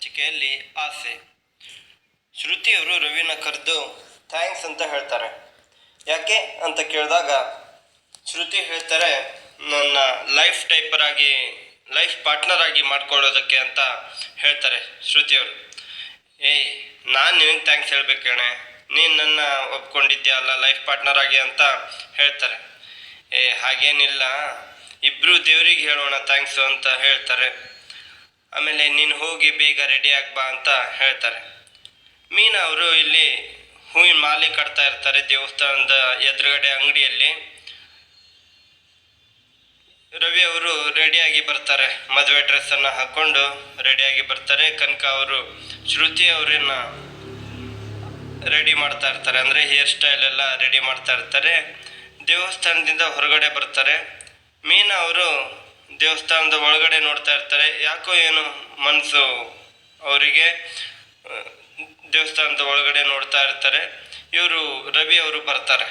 ಚಿಕೆಯಲ್ಲಿ ಆಸೆ. ಶ್ರುತಿಯವರು ರವಿನ ಕರೆದು, ಥ್ಯಾಂಕ್ಸ್ ಅಂತ ಹೇಳ್ತಾರೆ. ಯಾಕೆ? ಅಂತ ಕೇಳಿದಾಗ, ಶ್ರುತಿ ಹೇಳ್ತಾರೆ, ನನ್ನ ಲೈಫ್ ಟೈಪರ್ ಆಗಿ, ಲೈಫ್ ಪಾರ್ಟ್ನರ್ ಆಗಿ ಮಾಡ್ಕೊಳ್ಳೋದಕ್ಕೆ ಅಂತ ಹೇಳ್ತಾರೆ ಶ್ರುತಿಯವರು. ಏಯ್, ನಾನು ನಿನಗೆ ಥ್ಯಾಂಕ್ಸ್ ಹೇಳ್ಬೇಕು ಕಣೆ. ನೀನು ನನ್ನ ಒಪ್ಕೊಂಡಿದ್ಯಾ ಅಲ್ಲ ಲೈಫ್ ಪಾರ್ಟ್ನರ್ ಆಗಿ ಅಂತ ಹೇಳ್ತಾರೆ. ಏ, ಹಾಗೇನಿಲ್ಲ. ಇಬ್ಬರು ದೇವರಿಗೆ ಹೇಳೋಣ ಥ್ಯಾಂಕ್ಸು ಅಂತ ಹೇಳ್ತಾರೆ. ಆಮೇಲೆ ನೀನು ಹೋಗಿ ಬೇಗ ರೆಡಿ ಬಾ ಅಂತ ಹೇಳ್ತಾರೆ. ಮೀನಾ ಅವರು ಇಲ್ಲಿ ಹೂವಿನ ಮಾಲೆ ಕಟ್ತಾ ಇರ್ತಾರೆ ದೇವಸ್ಥಾನದ ಎದುರುಗಡೆ ಅಂಗಡಿಯಲ್ಲಿ. ರವಿ ಅವರು ರೆಡಿಯಾಗಿ ಬರ್ತಾರೆ. ಮದುವೆ ಡ್ರೆಸ್ಸನ್ನು ಹಾಕೊಂಡು ರೆಡಿಯಾಗಿ ಬರ್ತಾರೆ. ಕನಕ ಅವರು, ಶ್ರುತಿ ಅವರನ್ನ ರೆಡಿ ಮಾಡ್ತಾ ಇರ್ತಾರೆ. ಅಂದರೆ ಹೇರ್ ಸ್ಟೈಲ್ ಎಲ್ಲ ರೆಡಿ ಮಾಡ್ತಾ ಇರ್ತಾರೆ. ದೇವಸ್ಥಾನದಿಂದ ಹೊರಗಡೆ ಬರ್ತಾರೆ. ಮೀನಾ ಅವರು ದೇವಸ್ಥಾನದ ಒಳಗಡೆ ನೋಡ್ತಾ ಇರ್ತಾರೆ ಯಾಕೋ ಏನು ಮನಸ್ಸು ಅವರಿಗೆ ದೇವಸ್ಥಾನದ ಒಳಗಡೆ ನೋಡ್ತಾ ಇರ್ತಾರೆ ಇವರು ರವಿ ಅವರು ಬರ್ತಾರೆ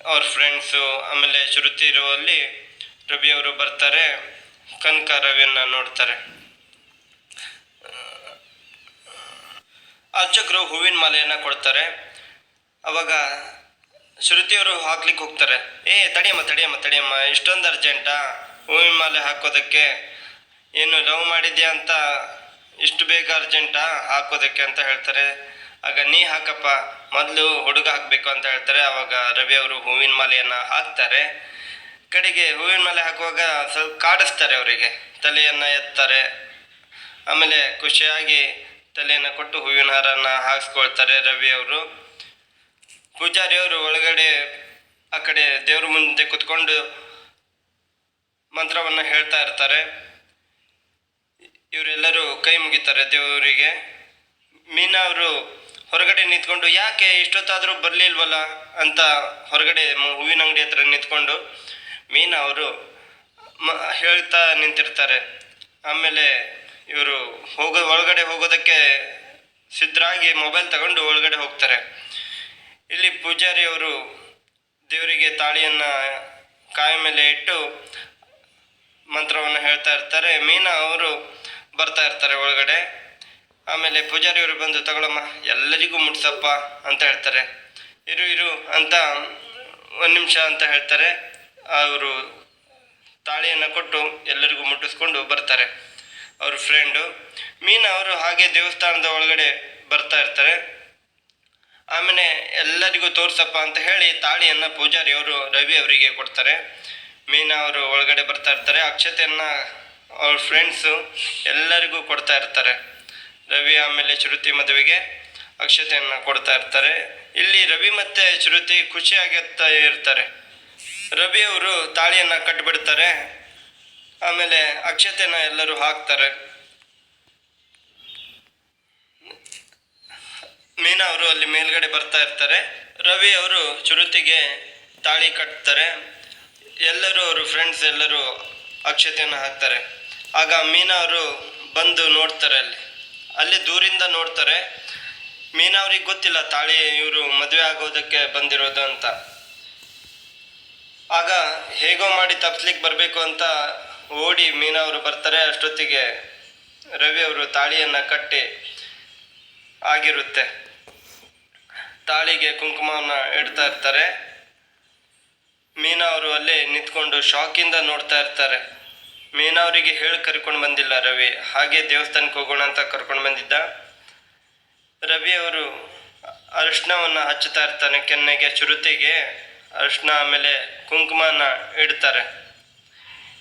ಅವ್ರ ಫ್ರೆಂಡ್ಸು ಆಮೇಲೆ ಶ್ರುತಿ ಇರುವಲ್ಲಿ ರವಿ ಅವರು ಬರ್ತಾರೆ ಕನಕ ರವಿಯನ್ನ ನೋಡ್ತಾರೆ ಅರ್ಚಕರು ಹೂವಿನ ಮಾಲೆಯನ್ನ ಕೊಡ್ತಾರೆ ಅವಾಗ ಶ್ರುತಿಯವರು ಹಾಕ್ಲಿಕ್ಕೆ ಹೋಗ್ತಾರೆ ಏ ತಡಿಯಮ್ಮ ತಡಿಯಮ್ಮ ತಡಿಯಮ್ಮ ಇಷ್ಟೊಂದು ಅರ್ಜೆಂಟಾ ಹೂವಿನ ಮಾಲೆ ಹಾಕೋದಕ್ಕೆ ಏನು ಲವ್ ಮಾಡಿದ್ಯಾ ಅಂತ ಇಷ್ಟು ಬೇಗ ಅರ್ಜೆಂಟಾ ಹಾಕೋದಕ್ಕೆ ಅಂತ ಹೇಳ್ತಾರೆ. ಆಗ ನೀ ಹಾಕಪ್ಪ, ಮೊದಲು ಹುಡುಗ ಹಾಕಬೇಕು ಅಂತ ಹೇಳ್ತಾರೆ. ಅವಾಗ ರವಿ ಅವರು ಹೂವಿನ ಮಾಲೆಯನ್ನು ಹಾಕ್ತಾರೆ. ಕಡೆಗೆ ಹೂವಿನ ಮಾಲೆ ಹಾಕುವಾಗ ಸ್ವಲ್ಪ ಕಾಡಿಸ್ತಾರೆ ಅವರಿಗೆ, ತಲೆಯನ್ನು ಎತ್ತಾರೆ. ಆಮೇಲೆ ಖುಷಿಯಾಗಿ ತಲೆಯನ್ನು ಕೊಟ್ಟು ಹೂವಿನ ಹಾರನ್ನು ಹಾಕ್ಸ್ಕೊಳ್ತಾರೆ ರವಿ ಅವರು. ಪೂಜಾರಿಯವರು ಒಳಗಡೆ ಆ ಕಡೆ ದೇವ್ರ ಮುಂದೆ ಕುತ್ಕೊಂಡು ಮಂತ್ರವನ್ನು ಹೇಳ್ತಾ ಇರ್ತಾರೆ. ಇವರೆಲ್ಲರೂ ಕೈ ಮುಗಿತಾರೆ ದೇವರಿಗೆ. ಮೀನಾ ಅವರು ಹೊರಗಡೆ ನಿಂತ್ಕೊಂಡು, ಯಾಕೆ ಇಷ್ಟೊತ್ತಾದರೂ ಬರಲಿಲ್ವಲ್ಲ? ಅಂತ ಹೊರಗಡೆ ಹೂವಿನ ಅಂಗಡಿ ಹತ್ರ ನಿಂತ್ಕೊಂಡು ಮೀನಾ ಅವರು ಮ, ಹೇಳ್ತಾ ನಿಂತಿರ್ತಾರೆ. ಆಮೇಲೆ ಇವರು ಹೋಗೋ, ಒಳಗಡೆ ಹೋಗೋದಕ್ಕೆ ಸಿದ್ಧರಾಗಿ ಮೊಬೈಲ್ ತಗೊಂಡು ಒಳಗಡೆ ಹೋಗ್ತಾರೆ. ಇಲ್ಲಿ ಪೂಜಾರಿ ಅವರು ದೇವರಿಗೆ ತಾಳಿಯನ್ನು ಕಾಯ ಮೇಲೆ ಇಟ್ಟು ಮಂತ್ರವನ್ನು ಹೇಳ್ತಾ ಇರ್ತಾರೆ. ಮೀನಾ ಅವರು ಬರ್ತಾ ಇರ್ತಾರೆ ಒಳಗಡೆ. ಆಮೇಲೆ ಪೂಜಾರಿಯವರು ಬಂದು, ತಗೊಳಮ್ಮ, ಎಲ್ಲರಿಗೂ ಮುಟ್ಸಪ್ಪ ಅಂತ ಹೇಳ್ತಾರೆ. ಇರು ಇರು ಅಂತ ಒಂದು ನಿಮಿಷ ಅಂತ ಹೇಳ್ತಾರೆ. ಅವರು ತಾಳಿಯನ್ನು ಕೊಟ್ಟು ಎಲ್ಲರಿಗೂ ಮುಟ್ಟಿಸ್ಕೊಂಡು ಬರ್ತಾರೆ ಅವ್ರ ಫ್ರೆಂಡು ಮೀನಾ ಅವರು ಹಾಗೆ ದೇವಸ್ಥಾನದ ಒಳಗಡೆ ಬರ್ತಾ ಇರ್ತಾರೆ. ಆಮೇಲೆ ಎಲ್ಲರಿಗೂ ತೋರ್ಸಪ್ಪ ಅಂತ ಹೇಳಿ ತಾಳಿಯನ್ನು ಪೂಜಾರಿಯವರು ರವಿ ಅವರಿಗೆ ಕೊಡ್ತಾರೆ. ಮೀನಾ ಅವರು ಒಳಗಡೆ ಬರ್ತಾ ಇರ್ತಾರೆ. ಅಕ್ಷತೆಯನ್ನ ಅವ್ರ ಫ್ರೆಂಡ್ಸು ಎಲ್ಲರಿಗೂ ಕೊಡ್ತಾ ಇರ್ತಾರೆ. ರವಿ ಆಮೇಲೆ ಶ್ರುತಿ ಮದುವೆಗೆ ಅಕ್ಷತೆಯನ್ನು ಕೊಡ್ತಾ ಇರ್ತಾರೆ. ಇಲ್ಲಿ ರವಿ ಮತ್ತೆ ಶ್ರುತಿ ಖುಷಿಯಾಗಿರ್ತಾ ಇರ್ತಾರೆ. ರವಿ ಅವರು ತಾಳಿಯನ್ನು ಕಟ್ಬಿಡ್ತಾರೆ. ಆಮೇಲೆ ಅಕ್ಷತೆನ ಎಲ್ಲರೂ ಹಾಕ್ತಾರೆ. ಮೀನಾ ಅವರು ಅಲ್ಲಿ ಮೇಲ್ಗಡೆ ಬರ್ತಾ ಇರ್ತಾರೆ. ರವಿ ಅವರು ಶ್ರುತಿಗೆ ತಾಳಿ ಕಟ್ತಾರೆ. ಎಲ್ಲರೂ ಅವರು ಫ್ರೆಂಡ್ಸ್ ಎಲ್ಲರೂ ಅಕ್ಷತೆಯನ್ನು ಹಾಕ್ತಾರೆ. ಆಗ ಮೀನಾ ಅವರು ಬಂದು ನೋಡ್ತಾರೆ ಅಲ್ಲಿ. ಅಲ್ಲಿ ದೂರಿಂದ ನೋಡ್ತಾರೆ, ಮೀನಾ ಅವ್ರಿಗೆ ಗೊತ್ತಿಲ್ಲ ತಾಳಿ ಇವರು ಮದುವೆ ಆಗೋದಕ್ಕೆ ಬಂದಿರೋದು ಅಂತ. ಆಗ ಹೇಗೋ ಮಾಡಿ ತಪ್ಸ್ಲಿಕ್ಕೆ ಬರಬೇಕು ಅಂತ ಓಡಿ ಮೀನಾ ಅವರು ಬರ್ತಾರೆ, ಅಷ್ಟೊತ್ತಿಗೆ ರವಿ ಅವರು ತಾಳಿಯನ್ನು ಕಟ್ಟಿ ಆಗಿರುತ್ತೆ. ತಾಳಿಗೆ ಕುಂಕುಮವನ್ನು ಇಡ್ತಾ ಇರ್ತಾರೆ. ಮೀನಾ ಅವರು ಅಲ್ಲೇ ನಿಂತ್ಕೊಂಡು ಶಾಕಿಂದ ನೋಡ್ತಾ ಇರ್ತಾರೆ. ಮೀನಾ ಅವರಿಗೆ ಹೇಳಿ ಕರ್ಕೊಂಡು ಬಂದಿಲ್ಲ ರವಿ. ಹಾಗೆ ದೇವಸ್ಥಾನಕ್ಕೆ ಹೋಗೋಣ ಅಂತ ಕರ್ಕೊಂಡು ಬಂದಿದ್ದ. ರವಿ ಅವರು ಅರಿಶಿನವನ್ನು ಹಚ್ಚುತ್ತಾ ಇರ್ತಾನೆ ಕೆನ್ನೆಗೆ, ಚುರುತಿಗೆ. ಅರಿಶಿನ ಆಮೇಲೆ ಕುಂಕುಮನ ಇಡ್ತಾರೆ.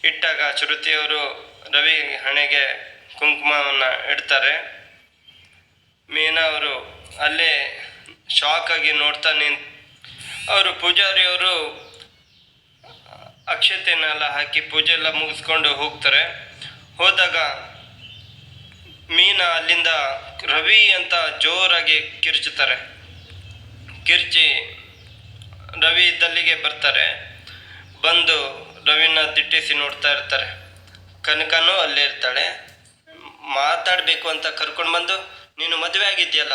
ಇಟ್ಟಾಗ ಚುರುತಿಯವರು ರವಿ ಹಣೆಗೆ ಕುಂಕುಮವನ್ನು ಇಡ್ತಾರೆ. ಮೀನಾ ಅವರು ಅಲ್ಲೇ ಶಾಕ್ ಆಗಿ ನೋಡ್ತಾ ನಿಂತ ಅವರು ಪೂಜಾರಿಯವರು ಅಕ್ಷತೆನೆಲ್ಲ ಹಾಕಿ ಪೂಜೆ ಎಲ್ಲ ಮುಗಿಸ್ಕೊಂಡು ಹೋಗ್ತಾರೆ. ಹೋದಾಗ ಮೀನ ಅಲ್ಲಿಂದ ರವಿ ಅಂತ ಜೋರಾಗಿ ಕಿರ್ಚುತ್ತಾರೆ. ಕಿರ್ಚಿ ರವಿ ಇದ್ದಲ್ಲಿಗೆ ಬರ್ತಾರೆ. ಬಂದು ರವಿನ ದಿಟ್ಟಿಸಿ ನೋಡ್ತಾ ಇರ್ತಾರೆ. ಕನಕನೂ ಅಲ್ಲೇ ಇರ್ತಾಳೆ. ಮಾತಾಡಬೇಕು ಅಂತ ಕರ್ಕೊಂಡು ಬಂದು, ನೀನು ಮದುವೆ ಆಗಿದ್ಯಲ್ಲ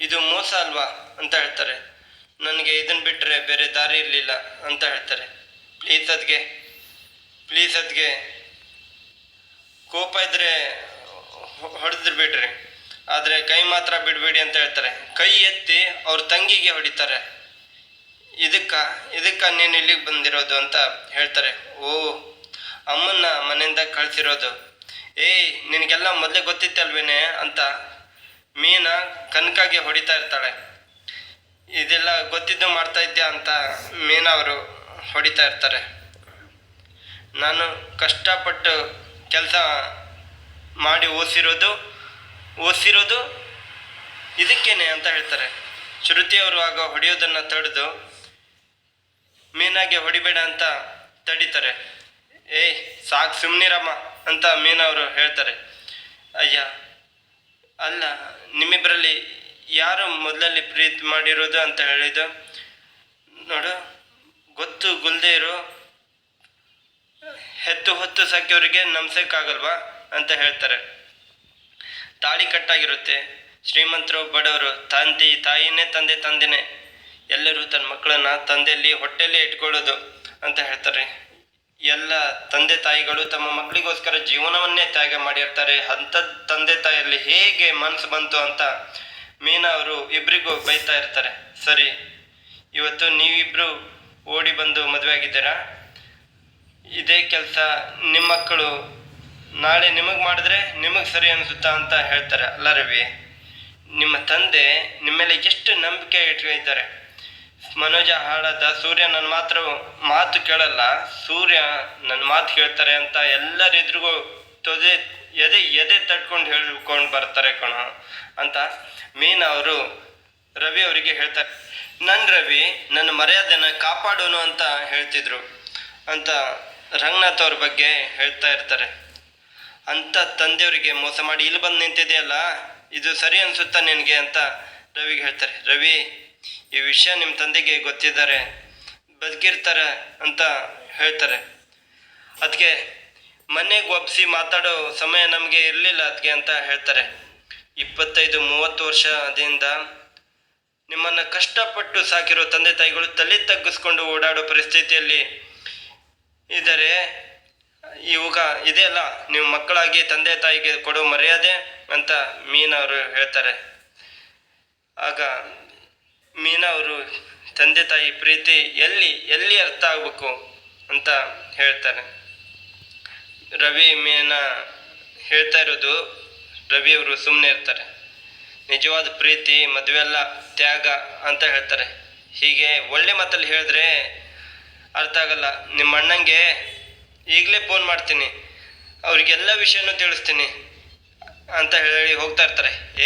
ಇದು ಮೋಸ ಅಲ್ವಾ ಅಂತ ಹೇಳ್ತಾರೆ. ನನಗೆ ಇದನ್ನು ಬಿಟ್ಟರೆ ಬೇರೆ ದಾರಿ ಇರಲಿಲ್ಲ ಅಂತ ಹೇಳ್ತಾರೆ. ಪ್ಲೀಸ್ ಅದ್ಗೆ ಪ್ಲೀಸ್ ಅದ್ಗೆ. ಕೋಪ ಇದ್ದರೆ ಹೊಡೆದ್ರು ಬಿಡ್ರಿ. ಆದರೆ ಕೈ ಮಾತ್ರ ಬಿಡಬೇಡಿ ಅಂತ ಹೇಳ್ತಾರೆ. ಕೈ ಎತ್ತಿ ಅವ್ರ ತಂಗಿಗೆ ಹೊಡಿತಾರೆ. ಇದಕ್ಕ, ಇದಕ್ಕೆ ನೀನು ಇಲ್ಲಿಗೆ ಬಂದಿರೋದು ಅಂತ ಹೇಳ್ತಾರೆ. ಓ, ಅಮ್ಮನ್ನ ಮನೆಯಿಂದ ಕಳಿಸಿರೋದು. ಏಯ್, ನಿನಗೆಲ್ಲ ಮೊದಲೇ ಗೊತ್ತಿತ್ತಲ್ವೇನೆ ಅಂತ ಮೀನ ಕನಕಾಗೆ ಹೊಡಿತಾ ಇರ್ತಾಳೆ. ಇದೆಲ್ಲ ಗೊತ್ತಿದ್ದು ಮಾಡ್ತಾ ಇದ್ಯಾ ಅಂತ ಮೀನಾ ಅವರು ಹೊಡಿತಾ ಇರ್ತಾರೆ. ನಾನು ಕಷ್ಟಪಟ್ಟು ಕೆಲಸ ಮಾಡಿ ಓದಿಸಿರೋದು ಓದಿಸಿರೋದು ಇದಕ್ಕೇನೆ ಅಂತ ಹೇಳ್ತಾರೆ. ಶ್ರುತಿಯವರು ಆಗ ಹೊಡೆಯೋದನ್ನು ತಡೆದು ಮೀನಾಗೆ ಹೊಡಿಬೇಡ ಅಂತ ತಡೀತಾರೆ. ಏಯ್ ಸಾಕು ಸುಮ್ಮನಿರಮ್ಮ ಅಂತ ಮೀನವರು ಹೇಳ್ತಾರೆ. ಅಯ್ಯ, ಅಲ್ಲ ನಿಮ್ಮಿಬ್ಬರಲ್ಲಿ ಯಾರು ಮೊದಲಲ್ಲಿ ಪ್ರೀತಿ ಮಾಡಿರೋದು ಅಂತ ಹೇಳಿದ್ದು? ನೋಡು ಗೊತ್ತು ಗುಲ್ದೇ ಇರೋ. ಹೆತ್ತು ಹೊತ್ತು ಸಾಕಿಯವರಿಗೆ ನಮ್ಸಕ್ಕಾಗಲ್ವಾ ಅಂತ ಹೇಳ್ತಾರೆ. ತಾಳಿ ಕಟ್ಟಾಗಿರುತ್ತೆ. ಶ್ರೀಮಂತರು, ಬಡವರು, ತಂದೆ, ತಾಯಿನೇ, ತಂದೆ, ತಂದೆನೇ. ಎಲ್ಲರೂ ತನ್ನ ಮಕ್ಕಳನ್ನ ತಂದೆಯಲ್ಲಿ, ಹೊಟ್ಟೆಯಲ್ಲಿ ಇಟ್ಕೊಳ್ಳೋದು ಅಂತ ಹೇಳ್ತಾರೆ. ಎಲ್ಲ ತಂದೆ ತಾಯಿಗಳು ತಮ್ಮ ಮಕ್ಕಳಿಗೋಸ್ಕರ ಜೀವನವನ್ನೇ ತ್ಯಾಗ ಮಾಡಿರ್ತಾರೆ. ಅಂಥ ತಂದೆ ತಾಯಿಯಲ್ಲಿ ಹೇಗೆ ಮನಸ್ಸು ಬಂತು ಅಂತ ಮೀನಾ ಅವರು ಇಬ್ಬರಿಗೂ ಬೈತಾ ಇರ್ತಾರೆ. ಸರಿ, ಇವತ್ತು ನೀವಿಬ್ರು ಓಡಿ ಬಂದು ಮದುವೆ ಆಗಿದ್ದೀರಾ? ಇದೇ ಕೆಲಸ ನಿಮ್ಮ ಮಕ್ಕಳು. ನಾಳೆ ನಿಮಗೆ ಮಾಡಿದ್ರೆ ನಿಮಗೆ ಸರಿ ಅನಿಸುತ್ತಾ ಅಂತ ಹೇಳ್ತಾರೆ ಅಲ್ಲ ರವಿ. ನಿಮ್ಮ ತಂದೆ ನಿಮ್ಮ ಎಷ್ಟು ನಂಬಿಕೆ ಇಟ್ಕೊಂಡಿದ್ದಾರೆ. ಮನೋಜ ಹಾಳಾದ ಸೂರ್ಯ ನನ್ನ ಮಾತ್ರ ಮಾತು ಕೇಳಲ್ಲ. ಸೂರ್ಯ ನನ್ನ ಮಾತು ಕೇಳ್ತಾರೆ ಅಂತ ಎಲ್ಲರಿದ್ರಿಗೂ ತೊದೆ ಎದೆ ಎದೆ ತಡ್ಕೊಂಡು ಹೇಳ್ಕೊಂಡು ಬರ್ತಾರೆ ಕಣ ಅಂತ ಮೀನ್ ಅವರು ರವಿ ಅವರಿಗೆ ಹೇಳ್ತಾರೆ ನನ್ನ ರವಿ, ನನ್ನ ಮರ್ಯಾದೆನ ಕಾಪಾಡೋನು ಅಂತ ಹೇಳ್ತಿದ್ರು. ಅಂತ ರಂಗನಾಥ್ ಅವ್ರ ಬಗ್ಗೆ ಹೇಳ್ತಾ ಇರ್ತಾರೆ. ಅಂತ ತಂದೆಯವರಿಗೆ ಮೋಸ ಮಾಡಿ, ಇಲ್ಲಿ ಬಂದು ನಿಂತಿದೆಯಲ್ಲ, ಇದು ಸರಿ ಅನಿಸುತ್ತಾ ನಿನಗೆ? ಅಂತ ರವಿಗೆ ಹೇಳ್ತಾರೆ. ರವಿ, ಈ ವಿಷಯ ನಿಮ್ಮ ತಂದೆಗೆ ಗೊತ್ತಿದ್ದಾರೆ. ಬದುಕಿರ್ತಾರೆ ಅಂತ ಹೇಳ್ತಾರೆ. ಅದಕ್ಕೆ ಮನೆಗೆ ಒಪ್ಪಿಸಿ ಮಾತಾಡೋ ಸಮಯ ನಮಗೆ ಇರಲಿಲ್ಲ ಅದಕ್ಕೆ ಅಂತ ಹೇಳ್ತಾರೆ. ಇಪ್ಪತ್ತೈದು, ಮೂವತ್ತು ವರ್ಷದಿಂದ ನಿಮ್ಮನ್ನು ಕಷ್ಟಪಟ್ಟು ಸಾಕಿರೋ ತಂದೆ ತಾಯಿಗಳು ತಲೆ ತಗ್ಗಿಸ್ಕೊಂಡು ಓಡಾಡೋ ಪರಿಸ್ಥಿತಿಯಲ್ಲಿ ಇದ್ದಾರೆ ಇವಾಗ ಇದೆಯಲ್ಲ ನೀವು ಮಕ್ಕಳಾಗಿ ತಂದೆ ತಾಯಿಗೆ ಕೊಡೋ ಮರ್ಯಾದೆ ಅಂತ ಮೀನಾ ಅವರು ಹೇಳ್ತಾರೆ. ಆಗ ಮೀನಾ ಅವರು ತಂದೆ ತಾಯಿ ಪ್ರೀತಿ ಎಲ್ಲಿ ಎಲ್ಲಿ ಅರ್ಥ ಆಗ್ಬೇಕು ಅಂತ ಹೇಳ್ತಾರೆ. ರವಿ ಮೀನಾ ಹೇಳ್ತಾ ಇರೋದು, ರವಿ ಅವರು ಸುಮ್ಮನೆ ಇರ್ತಾರೆ. ನಿಜವಾದ ಪ್ರೀತಿ ಮದುವೆ ಅಲ್ಲ ತ್ಯಾಗ ಅಂತ ಹೇಳ್ತಾರೆ. ಹೀಗೆ ಒಳ್ಳೆ ಮಾತಲ್ಲಿ ಹೇಳಿದ್ರೆ ಅರ್ಥ ಆಗಲ್ಲ. ನಿಮ್ಮ ಅಣ್ಣಂಗೆ ಈಗಲೇ ಫೋನ್ ಮಾಡ್ತೀನಿ. ಅವ್ರಿಗೆಲ್ಲ ವಿಷಯನೂ ತಿಳಿಸ್ತೀನಿ ಅಂತ ಹೇಳಿ ಹೋಗ್ತಾ ಇರ್ತಾರೆ.